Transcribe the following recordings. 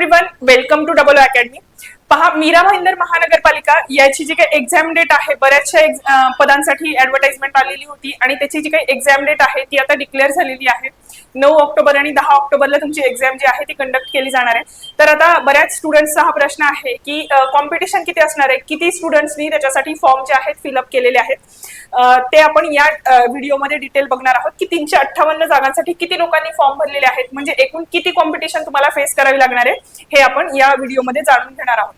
Everyone welcome to double academy पहा मीरा भाईंदर महानगरपालिका याची जी काही एक्झाम डेट आहे बऱ्याचशा पदांसाठी ऍडव्हर्टाइजमेंट आलेली होती आणि त्याची जी काही एक्झाम डेट आहे ती आता डिक्लेअर झालेली आहे. नऊ ऑक्टोबर आणि दहा ऑक्टोबरला तुमची एक्झाम जी आहे ती कंडक्ट केली जाणार आहे. तर आता बऱ्याच स्टुडंट्सचा हा प्रश्न आहे की कॉम्पिटिशन किती असणार आहे? किती स्टुडंट्सनी त्याच्यासाठी फॉर्म जे आहेत फिलअप केलेले आहेत? ते आपण या व्हिडिओमध्ये डिटेल बघणार आहोत की तीनशे अठ्ठावन्न जागांसाठी किती लोकांनी फॉर्म भरलेले आहेत? म्हणजे एकूण किती कॉम्पिटिशन तुम्हाला फेस करावी लागणार आहे? हे आपण या व्हिडिओमध्ये जाणून घेणार आहोत.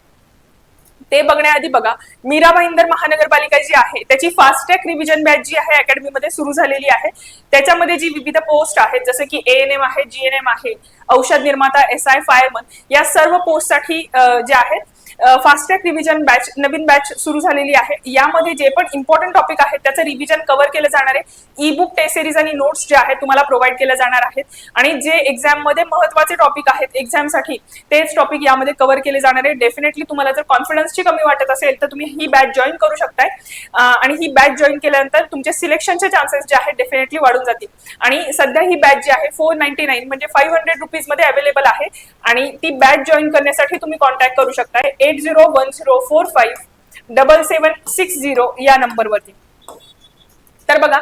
ते बघण्याआधी बघा मीरा भाईंदर महानगरपालिका जी आहे त्याची फास्ट ट्रॅक रिव्हिजन बॅच जी आहे अकॅडमीमध्ये सुरू झालेली आहे. त्याच्यामध्ये जी विविध पोस्ट आहेत जसं की ए एन एम आहे जी आहे औषध निर्माता एस आय फायरमन या सर्व पोस्टसाठी जे आहेत फास्ट ट्रॅक रिव्हिजन बॅच नवीन बॅच सुरू झालेली आहे. यामध्ये जे पण इम्पॉर्टंट टॉपिक आहेत त्याचं रिव्हिजन कव्हर केलं जाणार आहे. ई बुक टेस्ट सिरीज आणि नोट्स जे आहेत तुम्हाला प्रोव्हाइड केल्या जाणार आहेत. आणि जे एक्झाममध्ये महत्त्वाचे टॉपिक आहेत एक्झामसाठी तेच टॉपिक यामध्ये कव्हर केले जाणार आहे. डेफिनेटली तुम्हाला जर कॉन्फिडन्सची कमी वाटत असेल तर तुम्ही ही बॅच जॉईन करू शकताय. आणि ही बॅच जॉईन केल्यानंतर तुमचे सिलेक्शनचे चान्सेस जे आहेत डेफिनेटली वाढून जातील. आणि सध्या ही बॅच जी आहे फोर नाईन्टी नाईन म्हणजे फाईव्ह हंड्रेड रुपीजमध्ये अवेलेबल आहे. आणि ती बॅच जॉईन करण्यासाठी तुम्ही कॉन्टॅक्ट करू शकताय. Eight zero one zero four five double seven six zero या नंबरवरती. तर बघा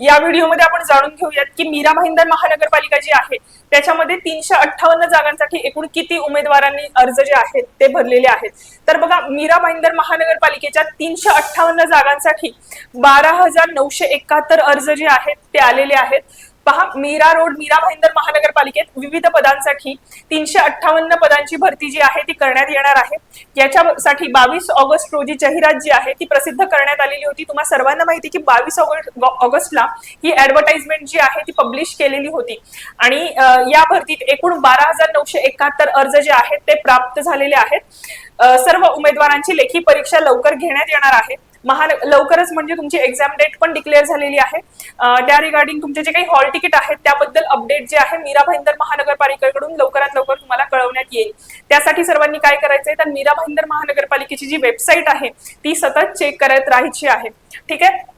या व्हिडिओमध्ये आपण जाणून घेऊयात की मीरा भाईंदर महानगरपालिका जी आहे त्याच्यामध्ये तीनशे अठ्ठावन्न जागांसाठी एकूण किती उमेदवारांनी अर्ज जे आहेत ते भरलेले आहेत. तर बघा मीरा भाईंदर महानगरपालिकेच्या तीनशे अठ्ठावन्न जागांसाठी बारा हजार नऊशे एकाहत्तर अर्ज जे आहेत ते आलेले आहेत. पहा मीरा रोड मीरा भाईंदर महानगरपालिकेत विविध पदांसाठी तीनशे अठ्ठावन्न पदांची भरती जी आहे ती करण्यात येणार आहे. याच्यासाठी बावीस ऑगस्ट रोजी जाहिरात जी आहे ती प्रसिद्ध करण्यात आलेली होती. तुम्हाला सर्वांना माहिती की बावीस ऑगस्ट ऑगस्टला ही ऍडव्हर्टाइजमेंट जी आहे ती पब्लिश केलेली होती. आणि या भरतीत एकूण बारा हजार नऊशे एकाहत्तर अर्ज जे आहेत ते प्राप्त झालेले आहेत. सर्व उमेदवारांची लेखी परीक्षा लवकर घेण्यात येणार आहे. महान लवकरच म्हणजे तुमची एक्झाम डेट पण डिक्लेअर झालेली आहे. त्या रिगार्डिंग तुमचे जे काही हॉल तिकीट आहेत त्याबद्दल अपडेट जे आहे मीरा भाईंदर महानगरपालिकेकडून लवकरात लवकर तुम्हाला कळवण्यात येईल. त्यासाठी सर्वांनी काय करायचंय? तर मीरा भाईंदर महानगरपालिकेची जी वेबसाईट आहे ती सतत चेक करत राहायची आहे. ठीक आहे?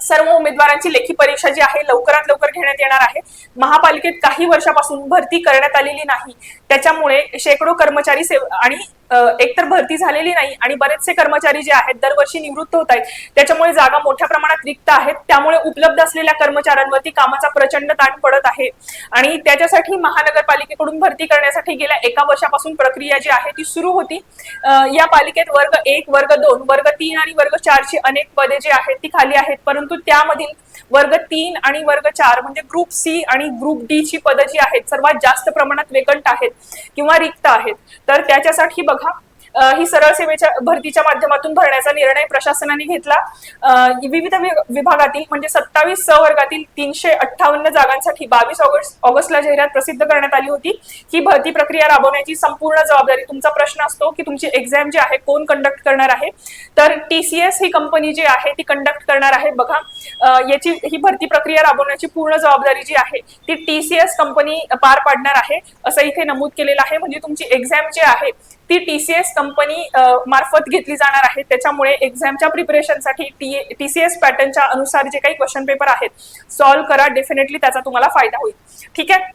सर्व उमेदवारांची लेखी परीक्षा जी आहे लवकरात लवकर घेण्यात येणार आहे. महापालिकेत काही वर्षापासून भरती करण्यात आलेली नाही. त्याच्यामुळे शेकडो कर्मचारी आणि एकतर भरती झालेली नाही आणि बरेचसे कर्मचारी जे आहेत दरवर्षी निवृत्त होत आहेत त्याच्यामुळे जागा मोठ्या प्रमाणात रिक्त आहेत. त्यामुळे उपलब्ध असलेल्या कर्मचाऱ्यांवरती कामाचा प्रचंड ताण पडत आहे. आणि त्याच्यासाठी महानगरपालिकेकडून भरती करण्यासाठी गेल्या एका वर्षापासून प्रक्रिया जी आहे ती सुरू होती. या पालिकेत वर्ग एक वर्ग दोन वर्ग तीन आणि वर्ग चारची अनेक पदे जी आहेत ती खाली आहेत. परंतु त्यामधील वर्ग तीन आणि वर्ग चार म्हणजे ग्रुप सी आणि ग्रुप डी ची पदं जी आहेत सर्वात जास्त प्रमाणात वेकंट आहेत किंवा रिक्त आहेत. तर त्याच्यासाठी बघा ही सरळ सेवेच्या भरतीच्या माध्यमातून भरण्याचा निर्णय प्रशासनाने घेतला. विविध विभागातील म्हणजे सत्तावीस स वर्गातील तीनशे अठ्ठावन्न जागांसाठी बावीस ऑगस्ट ऑगस्टला जाहिरात प्रसिद्ध करण्यात आली होती. ही भरती प्रक्रिया राबवण्याची संपूर्ण जबाबदारी तुमचा प्रश्न असतो की तुमची एक्झाम जी आहे कोण कंडक्ट करणार आहे? तर टीसीएस ही कंपनी जी आहे ती कंडक्ट करणार आहे. बघा याची ही भरती प्रक्रिया राबवण्याची पूर्ण जबाबदारी जी आहे ती टीसीएस कंपनी पार पाडणार आहे असं इथे नमूद केलेलं आहे. म्हणजे तुमची एक्झाम जी आहे ती टीसीएस कंपनी मार्फत घेतली जाणार आहे. त्याच्यामुळे एक्झामच्या प्रिपरेशनसाठी टी टीसीएस पॅटर्नच्या अनुसार जे काही क्वेश्चन पेपर आहेत सॉल्व्ह करा. डेफिनेटली त्याचा तुम्हाला फायदा होईल. ठीक आहे?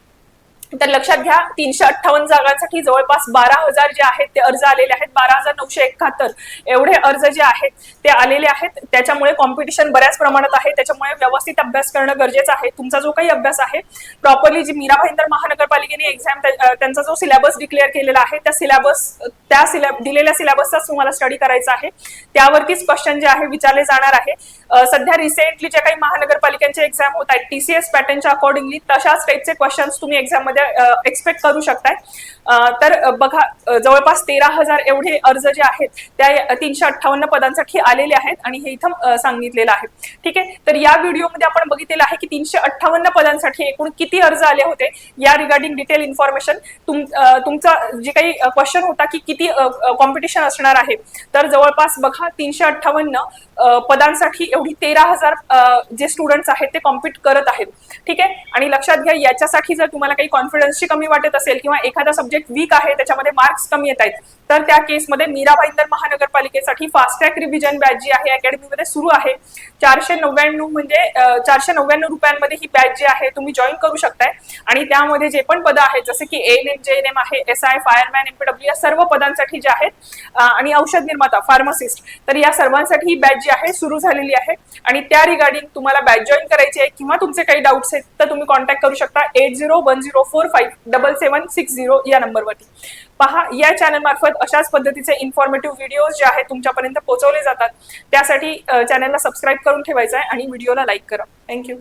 तर लक्षात घ्या तीनशे अठ्ठावन्न जागांसाठी जवळपास बारा हजार जे आहेत ते अर्ज आलेले आहेत. बारा हजार नऊशे एकाहत्तर एवढे अर्ज जे आहेत ते आलेले आहेत. त्याच्यामुळे कॉम्पिटिशन बऱ्याच प्रमाणात आहे. त्याच्यामुळे व्यवस्थित अभ्यास करणं गरजेचं आहे. तुमचा जो काही अभ्यास आहे प्रॉपरली जी मीरा भाईंदर महानगरपालिकेने एक्झाम त्यांचा जो सिलेबस डिक्लेअर केलेला आहे त्या सिलेबस त्या सिलेब दिलेल्या सिलेबसचाच तुम्हाला स्टडी करायचा आहे. त्यावरतीच क्वेश्चन जे आहे विचारले जाणार आहे. सध्या रिसेंटली जे काही महानगरपालिकांचे एक्झाम होत आहेत टीसीएस पॅटर्नच्या अकॉर्डिंगली तशाच टाईपचे क्वेश्चन्स तुम्ही एक्झाममध्ये मध्ये एक्सपेक्ट करू शकताय. तर बघा जवळपास तेरा हजार एवढे अर्ज जे आहेत त्या तीनशे अठ्ठावन्न पदांसाठी आलेले आहेत आणि हे इथं सांगितलेलं आहे. ठीक आहे? तर या व्हिडिओमध्ये आपण बघितलेलं आहे की तीनशे अठ्ठावन्न पदांसाठी एकूण किती अर्ज आले होते? या रिगार्डिंग डिटेल इन्फॉर्मेशन तुम तुमचा जे काही क्वेश्चन होता की किती कॉम्पिटिशन असणार आहे? तर जवळपास बघा तीनशे अठ्ठावन्न पदांसाठी एवढी तेरा हजार जे स्टुडंट्स आहेत ते कॉम्पिट करत आहेत. ठीक आहे? आणि लक्षात घ्या याच्यासाठी जर तुम्हाला काही कॉन्फिडन्सची कमी वाटत असेल किंवा एखादा सब्जेक्ट वीक आहे त्याच्यामध्ये मार्क्स कमी येत आहेत तर त्या केसमध्ये मीराबाई तर महानगरपालिकेसाठी फास्ट रिव्हिजन बॅच जी आहे अकॅडमीमध्ये सुरू आहे. चारशे नव्याण्णव म्हणजे चारशे नव्याण्णव रुपयांमध्ये ही बॅच जी आहे तुम्ही जॉईन करू शकताय. आणि त्यामध्ये जे पण पदं आहेत जसे की N M J N M आहे एस आय फायरमॅन एमपीडब्ल्यू या सर्व पदांसाठी जे आहेत आणि औषध निर्माता फार्मासिस्ट तर या सर्वांसाठी ही बॅच जी आहे सुरू झालेली आहे. आणि त्या रिगार्डिंग तुम्हाला बॅच जॉईन करायची आहे किंवा तुमचे काही डाऊट्स आहेत तर तुम्ही कॉन्टॅक्ट करू शकता. Eight zero one zero four five double seven six zero या नंबरवरती पहा या चॅनल मार्फत अशाच पद्धतीचे इन्फॉर्मेटिव्ह व्हिडिओज जे आहेत तुमच्यापर्यंत पोहोचवले जातात. त्यासाठी चॅनलला सबस्क्राईब करून ठेवायचं आहे आणि व्हिडिओला लाईक करा. थँक्यू